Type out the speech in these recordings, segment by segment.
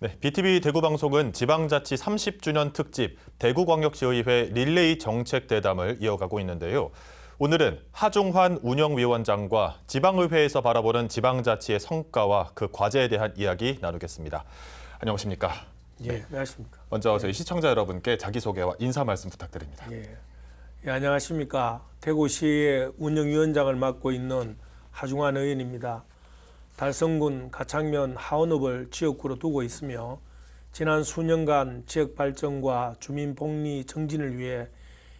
네, BTV 대구 방송은 지방자치 30주년 특집 대구광역시의회 릴레이 정책 대담을 이어가고 있는데요. 오늘은 하종환 운영위원장과 지방의회에서 바라보는 지방자치의 성과와 그 과제에 대한 이야기 나누겠습니다. 안녕하십니까? 예, 안녕하십니까. 먼저 저희 시청자 여러분께 자기소개와 인사 말씀 부탁드립니다. 예. 예, 안녕하십니까. 대구시의 운영위원장을 맡고 있는 하중환 의원입니다. 달성군 가창면 하원읍을 지역구로 두고 있으며 지난 수년간 지역 발전과 주민 복리 정진을 위해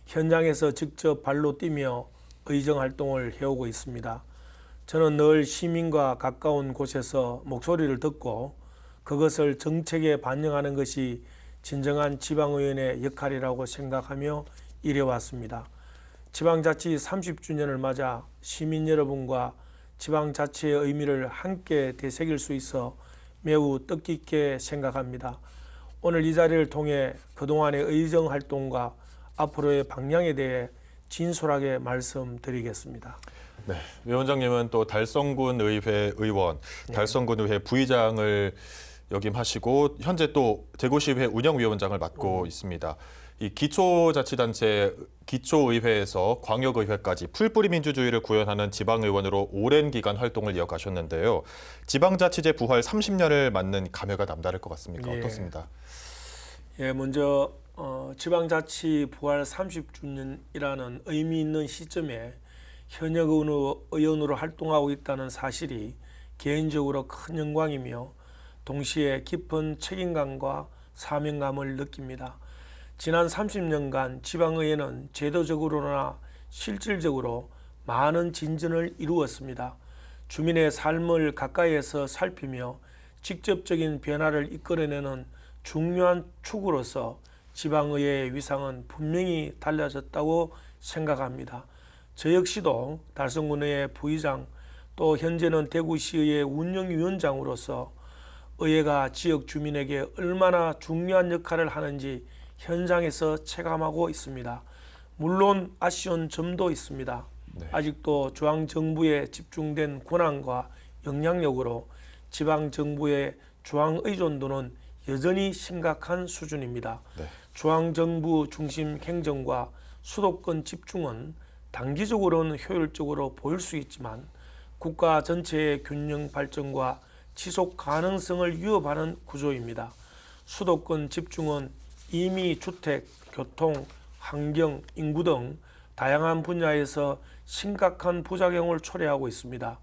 현장에서 직접 발로 뛰며 의정 활동을 해오고 있습니다. 저는 늘 시민과 가까운 곳에서 목소리를 듣고 그것을 정책에 반영하는 것이 진정한 지방의원의 역할이라고 생각하며 일해왔습니다. 지방자치 30주년을 맞아 시민 여러분과 지방자치의 의미를 함께 되새길 수 있어 매우 뜻깊게 생각합니다. 오늘 이 자리를 통해 그동안의 의정 활동과 앞으로의 방향에 대해 진솔하게 말씀드리겠습니다. 네, 위원장님은 또 달성군 의회 의원, 달성군 의회 부의장을 역임하시고 현재 또 대구시의회 운영위원장을 맡고 있습니다. 이 기초자치단체 기초의회에서 광역의회까지 풀뿌리 민주주의를 구현하는 지방의원으로 오랜 기간 활동을 이어가셨는데요. 지방자치제 부활 30년을 맞는 감회가 남다를 것 같습니까? 예. 어떻습니다? 예, 먼저 어, 지방자치 부활 30주년이라는 의미 있는 시점에 현역 의원으로, 의원으로 활동하고 있다는 사실이 개인적으로 큰 영광이며 동시에 깊은 책임감과 사명감을 느낍니다. 지난 30년간 지방의회는 제도적으로나 실질적으로 많은 진전을 이루었습니다. 주민의 삶을 가까이에서 살피며 직접적인 변화를 이끌어내는 중요한 축으로서 지방의회의 위상은 분명히 달라졌다고 생각합니다. 저 역시도 달성군의회 부의장 또 현재는 대구시의회 운영위원장으로서 의회가 지역 주민에게 얼마나 중요한 역할을 하는지 현장에서 체감하고 있습니다. 물론 아쉬운 점도 있습니다. 네. 아직도 중앙 정부에 집중된 권한과 영향력으로 지방 정부의 중앙 의존도는 여전히 심각한 수준입니다. 네. 중앙 정부 중심 행정과 수도권 집중은 단기적으로는 효율적으로 보일 수 있지만 국가 전체의 균형 발전과 지속 가능성을 위협하는 구조입니다. 수도권 집중은 이미 주택, 교통, 환경, 인구 등 다양한 분야에서 심각한 부작용을 초래하고 있습니다.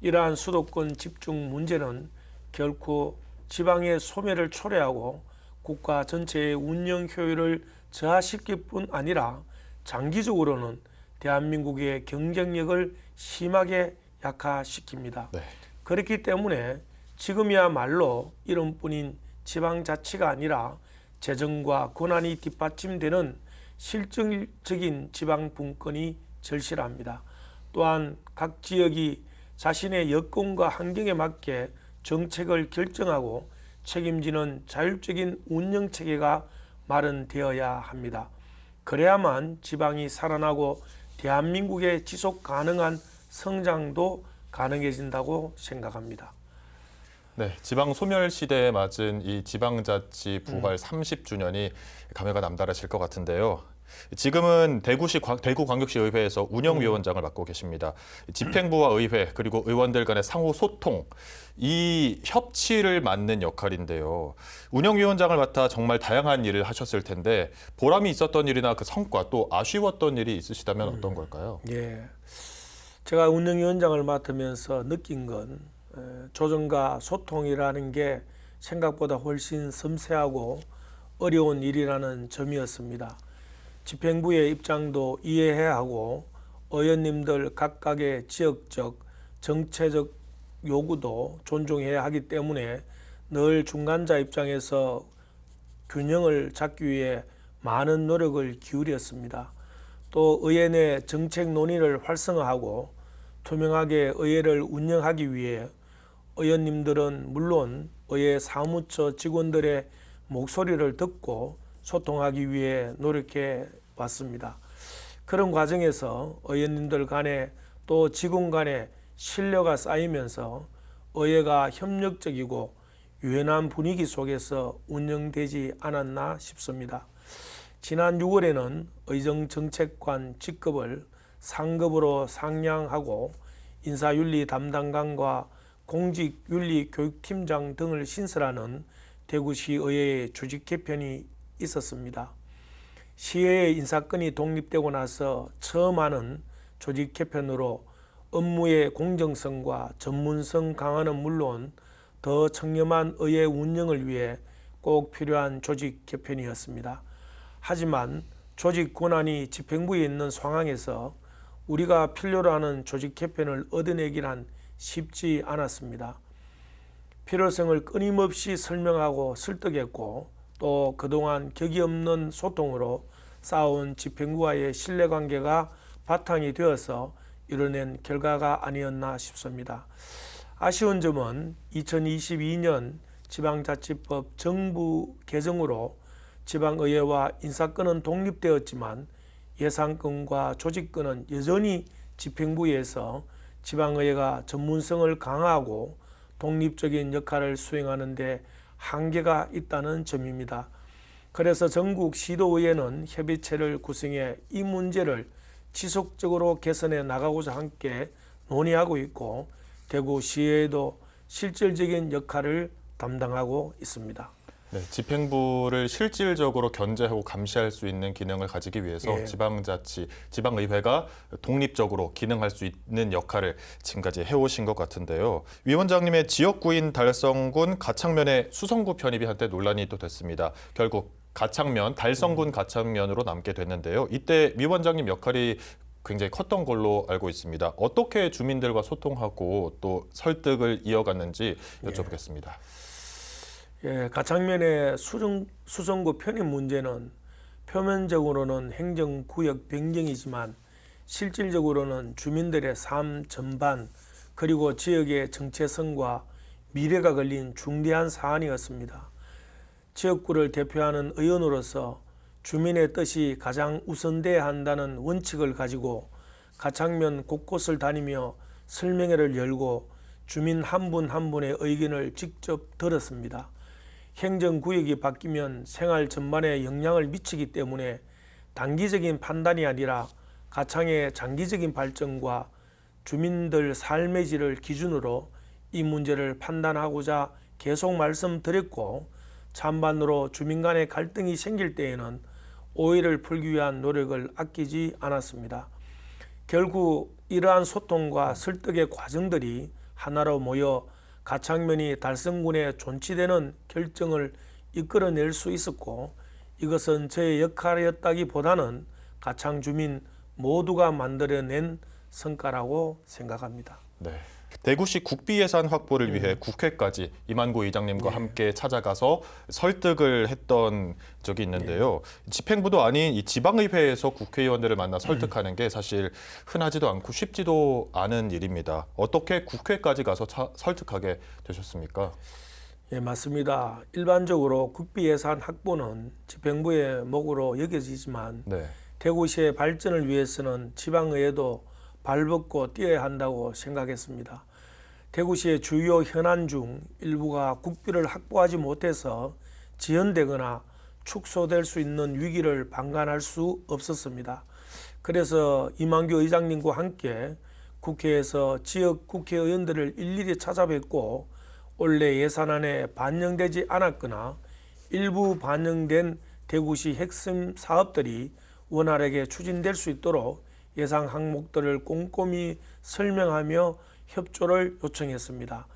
이러한 수도권 집중 문제는 결코 지방의 소멸을 초래하고 국가 전체의 운영 효율을 저하시킬 뿐 아니라 장기적으로는 대한민국의 경쟁력을 심하게 약화시킵니다. 네. 그렇기 때문에 지금이야말로 이름뿐인 지방자치가 아니라 재정과 권한이 뒷받침되는 실질적인 지방 분권이 절실합니다. 또한 각 지역이 자신의 여건과 환경에 맞게 정책을 결정하고 책임지는 자율적인 운영 체계가 마련되어야 합니다. 그래야만 지방이 살아나고 대한민국의 지속 가능한 성장도 가능해진다고 생각합니다. 네, 지방 소멸 시대에 맞은 이 지방자치 부활 30주년이 감회가 남다르실 것 같은데요. 지금은 대구시 광- 대구 광역시 의회에서 운영위원장을 맡고 계십니다. 집행부와 의회 그리고 의원들 간의 상호 소통 이 협치를 맡는 역할인데요. 운영위원장을 맡아 정말 다양한 일을 하셨을 텐데 보람이 있었던 일이나 그 성과 또 아쉬웠던 일이 있으시다면 어떤 걸까요? 예, 제가 운영위원장을 맡으면서 느낀 건 에, 조정과 소통이라는 게 생각보다 훨씬 섬세하고 어려운 일이라는 점이었습니다. 집행부의 입장도 이해해야 하고 의원님들 각각의 지역적 정체적 요구도 존중해야 하기 때문에 늘 중간자 입장에서 균형을 잡기 위해 많은 노력을 기울였습니다. 또 의회 내 정책 논의를 활성화하고 투명하게 의회를 운영하기 위해 의원님들은 물론 의회 사무처 직원들의 목소리를 듣고 소통하기 위해 노력해 왔습니다. 그런 과정에서 의원님들 간에 또 직원 간에 신뢰가 쌓이면서 의회가 협력적이고 유연한 분위기 속에서 운영되지 않았나 싶습니다. 지난 6월에는 의정정책관 직급을 상급으로 상향하고 인사윤리 담당관과 공직윤리교육팀장 등을 신설하는 대구시의회의 조직 개편이 있었습니다. 시의회 인사권이 독립되고 나서 처음 하는 조직 개편으로 업무의 공정성과 전문성 강화는 물론 더 청렴한 의회 운영을 위해 꼭 필요한 조직 개편이었습니다. 하지만 조직 권한이 집행부에 있는 상황에서 우리가 필요로 하는 조직 개편을 얻어내기란 쉽지 않았습니다. 필요성을 끊임없이 설명하고 설득했고 또 그동안 격이 없는 소통으로 쌓아온 집행부와의 신뢰관계가 바탕이 되어서 이뤄낸 결과가 아니었나 싶습니다. 아쉬운 점은 2022년 지방자치법 정부 개정으로 지방의회와 인사권은 독립되었지만 예산권과 조직권은 여전히 집행부에서 지방의회가 전문성을 강화하고 독립적인 역할을 수행하는 데 한계가 있다는 점입니다. 그래서 전국 시도의회는 협의체를 구성해 이 문제를 지속적으로 개선해 나가고자 함께 논의하고 있고 대구 시의회도 실질적인 역할을 담당하고 있습니다. 네, 집행부를 실질적으로 견제하고 감시할 수 있는 기능을 가지기 위해서 예. 지방자치, 지방의회가 독립적으로 기능할 수 있는 역할을 지금까지 해오신 것 같은데요. 위원장님의 지역구인 달성군 가창면의 수성구 편입이 한때 논란이 또 됐습니다. 결국 가창면, 달성군 가창면으로 남게 됐는데요. 이때 위원장님 역할이 굉장히 컸던 걸로 알고 있습니다. 어떻게 주민들과 소통하고 또 설득을 이어갔는지 여쭤보겠습니다. 예, 가창면의 수정, 수성구 편입 문제는 표면적으로는 행정구역 변경이지만 실질적으로는 주민들의 삶 전반 그리고 지역의 정체성과 미래가 걸린 중대한 사안이었습니다. 지역구를 대표하는 의원으로서 주민의 뜻이 가장 우선돼야 한다는 원칙을 가지고 가창면 곳곳을 다니며 설명회를 열고 주민 한 분한 분의 의견을 직접 들었습니다. 행정구역이 바뀌면 생활 전반에 영향을 미치기 때문에 단기적인 판단이 아니라 가창의 장기적인 발전과 주민들 삶의 질을 기준으로 이 문제를 판단하고자 계속 말씀드렸고 찬반으로 주민 간의 갈등이 생길 때에는 오해를 풀기 위한 노력을 아끼지 않았습니다. 결국 이러한 소통과 설득의 과정들이 하나로 모여 가창면이 달성군에 존치되는 결정을 이끌어낼 수 있었고 이것은 저의 역할이었다기보다는 가창 주민 모두가 만들어낸 성과라고 생각합니다. 네. 대구시 국비 예산 확보를 위해 국회까지 이만구 의장님과 네. 함께 찾아가서 설득을 했던 적이 있는데요. 집행부도 아닌 이 지방의회에서 국회의원들을 만나 설득하는 게 사실 흔하지도 않고 쉽지도 않은 일입니다. 어떻게 국회까지 가서 차- 설득하게 되셨습니까? 예, 맞습니다. 일반적으로 국비 예산 확보는 집행부의 목으로 여겨지지만 네. 대구시의 발전을 위해서는 지방의회도 발벗고 뛰어야 한다고 생각했습니다. 대구시의 주요 현안 중 일부가 국비를 확보하지 못해서 지연되거나 축소될 수 있는 위기를 방관할 수 없었습니다. 그래서 이만규 의장님과 함께 국회에서 지역 국회의원들을 일일이 찾아뵙고 올해 예산안에 반영되지 않았거나 일부 반영된 대구시 핵심 사업들이 원활하게 추진될 수 있도록 예상 항목들을 꼼꼼히 설명하며 협조를 요청했습니다.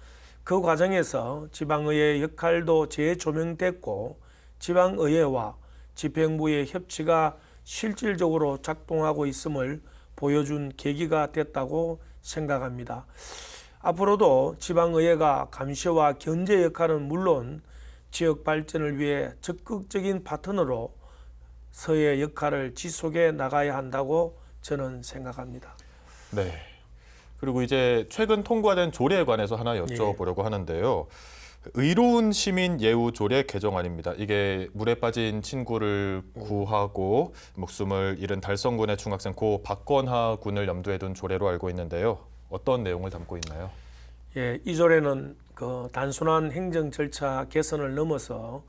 그 과정에서 지방의회 역할도 재조명됐고 지방의회와 집행부의 협치가 실질적으로 작동하고 있음을 보여준 계기가 됐다고 생각합니다. 앞으로도 지방의회가 감시와 견제 역할은 물론 지역 발전을 위해 적극적인 파트너로 서의 역할을 지속해 나가야 한다고 저는 생각합니다. 네. 그리고 이제 최근 통과된 조례에 관해서 하나 여쭤보려고 하는데요. 의로운 시민 예우 조례 개정안입니다. 이게 물에 빠진 친구를 구하고 목숨을 잃은 달성군의 중학생 고 박건하 군을 염두에 둔 조례로 알고 있는데요. 어떤 내용을 담고 있나요? 예, 이 조례는 그 단순한 행정 절차 개선을 넘어서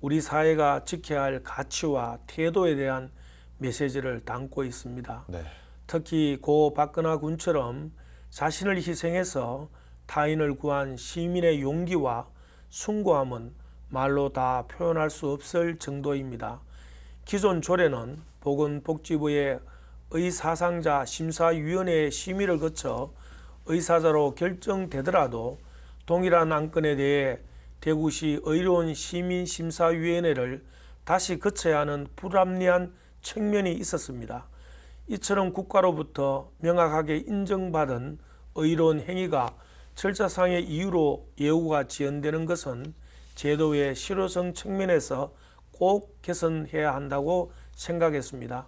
우리 사회가 지켜야 할 가치와 태도에 대한 메시지를 담고 있습니다. 네. 특히 고 박근하 군처럼 자신을 희생해서 타인을 구한 시민의 용기와 숭고함은 말로 다 표현할 수 없을 정도입니다. 기존 조례는 보건복지부의 의사상자 심사위원회의 심의를 거쳐 의사자로 결정되더라도 동일한 안건에 대해 대구시 의료원 시민심사위원회를 다시 거쳐야 하는 불합리한 측면이 있었습니다. 이처럼 국가로부터 명확하게 인정받은 의로운 행위가 절차상의 이유로 예우가 지연되는 것은 제도의 실효성 측면에서 꼭 개선해야 한다고 생각했습니다.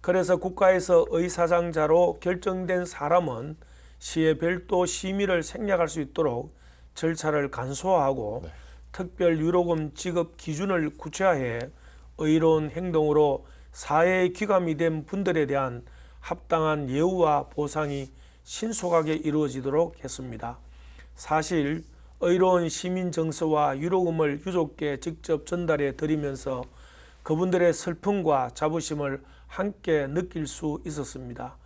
그래서 국가에서 의사장자로 결정된 사람은 시의 별도 심의를 생략할 수 있도록 절차를 간소화하고 네. 특별 유로금 지급 기준을 구체화해 의로운 행동으로 사회의 귀감이 된 분들에 대한 합당한 예우와 보상이 신속하게 이루어지도록 했습니다. 사실 의로운 시민 정서와 유로금을 유족께 직접 전달해 드리면서 그분들의 슬픔과 자부심을 함께 느낄 수 있었습니다.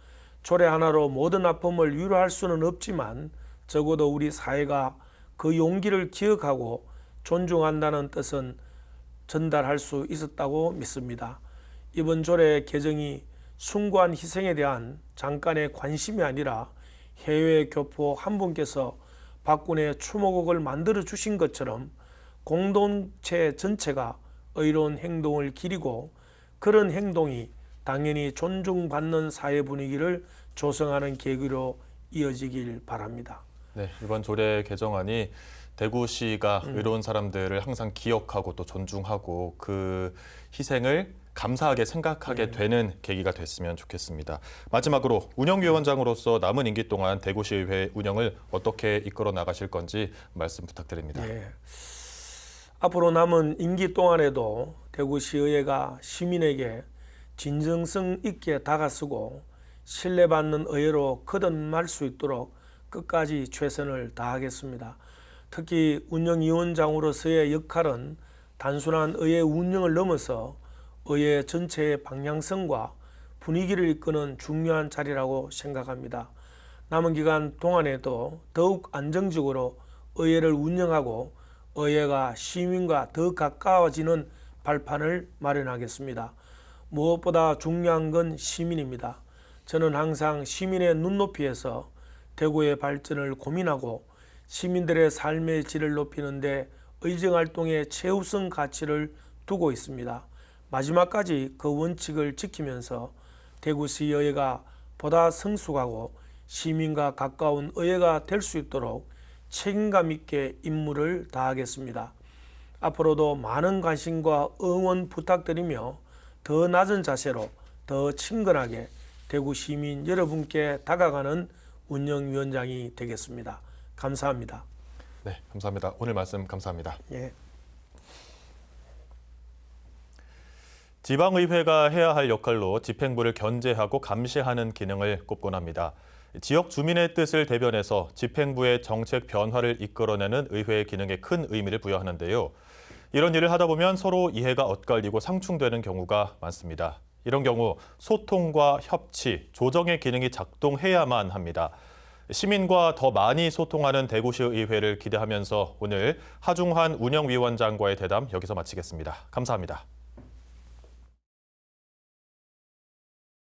조례 하나로 모든 아픔을 위로할 수는 없지만 적어도 우리 사회가 그 용기를 기억하고 존중한다는 뜻은 전달할 수 있었다고 믿습니다. 이번 조례 개정이 숭고한 희생에 대한 잠깐의 관심이 아니라 해외 교포 한 분께서 박군의 추모곡을 만들어 주신 것처럼 공동체 전체가 의로운 행동을 기리고 그런 행동이 당연히 존중받는 사회 분위기를 조성하는 계기로 이어지길 바랍니다. 네, 이번 조례 개정안이 대구시가 음. 의로운 사람들을 항상 기억하고 또 존중하고 그 희생을 감사하게 생각하게 네. 되는 계기가 됐으면 좋겠습니다. 마지막으로 운영위원장으로서 남은 임기 동안 대구시의회 운영을 어떻게 이끌어 나가실 건지 말씀 부탁드립니다. 네. 앞으로 남은 임기 동안에도 대구시의회가 시민에게 진정성 있게 다가서고 신뢰받는 의회로 거듭날 수 있도록 끝까지 최선을 다하겠습니다. 특히 운영위원장으로서의 역할은 단순한 의회 운영을 넘어서 의회 전체의 방향성과 분위기를 이끄는 중요한 자리라고 생각합니다. 남은 기간 동안에도 더욱 안정적으로 의회를 운영하고 의회가 시민과 더 가까워지는 발판을 마련하겠습니다. 무엇보다 중요한 건 시민입니다. 저는 항상 시민의 눈높이에서 대구의 발전을 고민하고 시민들의 삶의 질을 높이는데 의정활동의 최우선 가치를 두고 있습니다. 마지막까지 그 원칙을 지키면서 대구시 의회가 보다 성숙하고 시민과 가까운 의회가 될 수 있도록 책임감 있게 임무를 다하겠습니다. 앞으로도 많은 관심과 응원 부탁드리며 더 낮은 자세로 더 친근하게 대구 시민 여러분께 다가가는 운영위원장이 되겠습니다. 감사합니다. 네, 감사합니다. 오늘 말씀 감사합니다. 예. 지방의회가 해야 할 역할로 집행부를 견제하고 감시하는 기능을 꼽곤 합니다. 지역 주민의 뜻을 대변해서 집행부의 정책 변화를 이끌어내는 의회의 기능에 큰 의미를 부여하는데요. 이런 일을 하다 보면 서로 이해가 엇갈리고 상충되는 경우가 많습니다. 이런 경우 소통과 협치, 조정의 기능이 작동해야만 합니다. 시민과 더 많이 소통하는 대구시 의회를 기대하면서 오늘 하중환 운영위원장과의 대담 여기서 마치겠습니다. 감사합니다.